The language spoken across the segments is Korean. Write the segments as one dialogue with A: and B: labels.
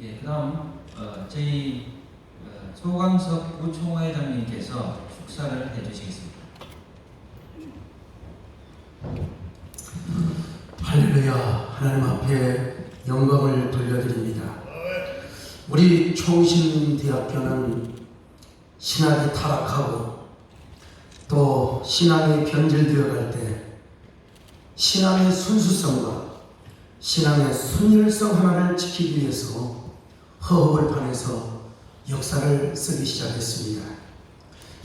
A: 예, 그다음 어, 저희 어, 소강석 부총회장님께서 축사를 해주시겠습니다.
B: 할렐루야 하나님 앞에 영광을 돌려드립니다. 우리 총신대학교는 신학이 타락하고 또 신앙이 변질되어 갈 때 신앙의 순수성과 신앙의 순혈성 하나를 지키기 위해서 허허벌 판에서 역사를 쓰기 시작했습니다.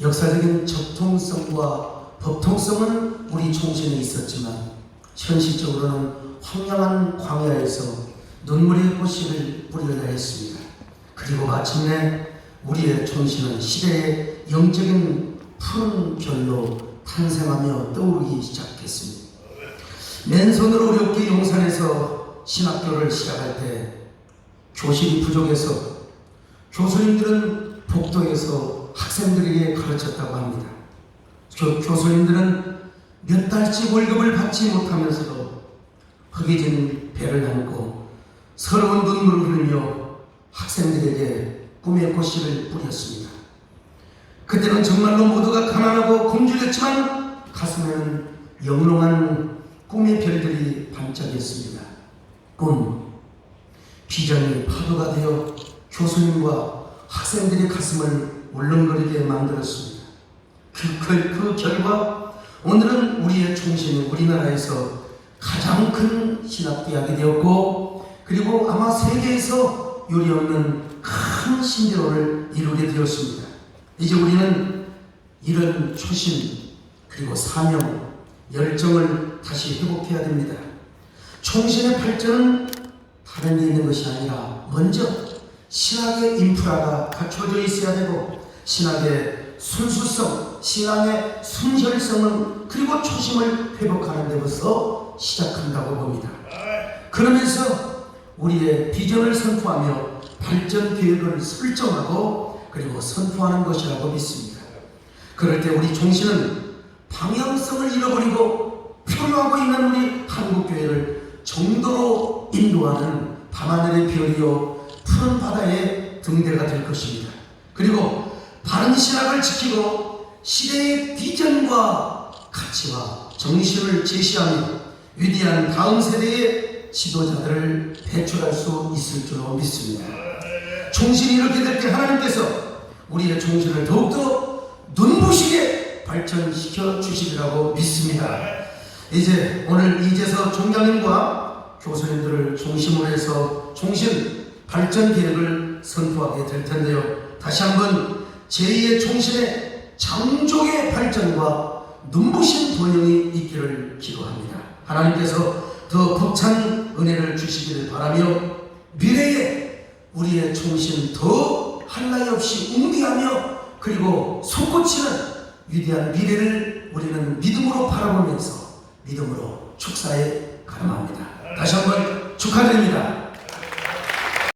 B: 역사적인 적통성과 법통성은 우리 총신에 있었지만 현실적으로는 황량한 광야에서 눈물의 꽃씨를 뿌리려 했습니다. 그리고 마침내 우리의 총신은 시대의 영적인 푸른 별로 탄생하며 떠오르기 시작했습니다. 맨손으로 어렵게 용산에서 신학교를 시작할 때 교실이 부족해서 교수님들은 복도에서 학생들에게 가르쳤다고 합니다. 교, 교수님들은 몇 달치 월급을 받지 못하면서도 허기진 배를 안고 서러운 눈물을 흘리며 학생들에게 꿈의 꽃씨를 뿌렸습니다. 그때는 정말로 모두가 가난하고 굶주렸지만 가슴에는 영롱한 꿈의 별들이 반짝였습니다. 꿈, 비전이 파도가 되어 교수님과 학생들의 가슴을 울렁거리게 만들었습니다. 그, 그, 그 결과 오늘은 우리의 중심이 우리나라에서 가장 큰 신학대학이 되었고 그리고 아마 세계에서 요리 없는 큰 신대로를 이루게 되었습니다. 이제 우리는 이런 초심 그리고 사명 열정을 다시 회복해야 됩니다. 총신의 발전은 다른 데 있는 것이 아니라 먼저 신학의 인프라가 갖춰져 있어야 되고 신학의 순수성, 신앙의 순혈성은 그리고 초심을 회복하는 데부터 시작한다고 봅니다. 그러면서 우리의 비전을 선포하며 발전 계획을 설정하고 그리고 선포하는 것이라고 믿습니다. 그럴 때 우리 종신은 방향성을 잃어버리고 표류하고 있는 우리 한국교회를 정도로 인도하는 밤하늘의 별이요 푸른 바다의 등대가 될 것입니다. 그리고 바른 신학을 지키고 시대의 비전과 가치와 정신을 제시하며 위대한 다음 세대의 지도자들을 배출할 수 있을 줄로 믿습니다. 종신이 이렇게 될 때 하나님께서 우리의 종신을 더욱더 눈부시게 발전시켜 주시리라고 믿습니다. 이제 오늘 이재석 총장님과 교수님들을 중심으로 해서 종신 발전 계획을 선포하게 될 텐데요. 다시 한번 제2의 총신의 창조의 발전과 눈부신 번영이 있기를 기도합니다. 하나님께서 더 벅찬 은혜를 주시기를 바라며 미래에 우리의 총신 더 한나이 없이 웅비하며 그리고 솟구치는 위대한 미래를 우리는 믿음으로 바라보면서 믿음으로 축사에 가름합니다. 다시 한번 축하드립니다.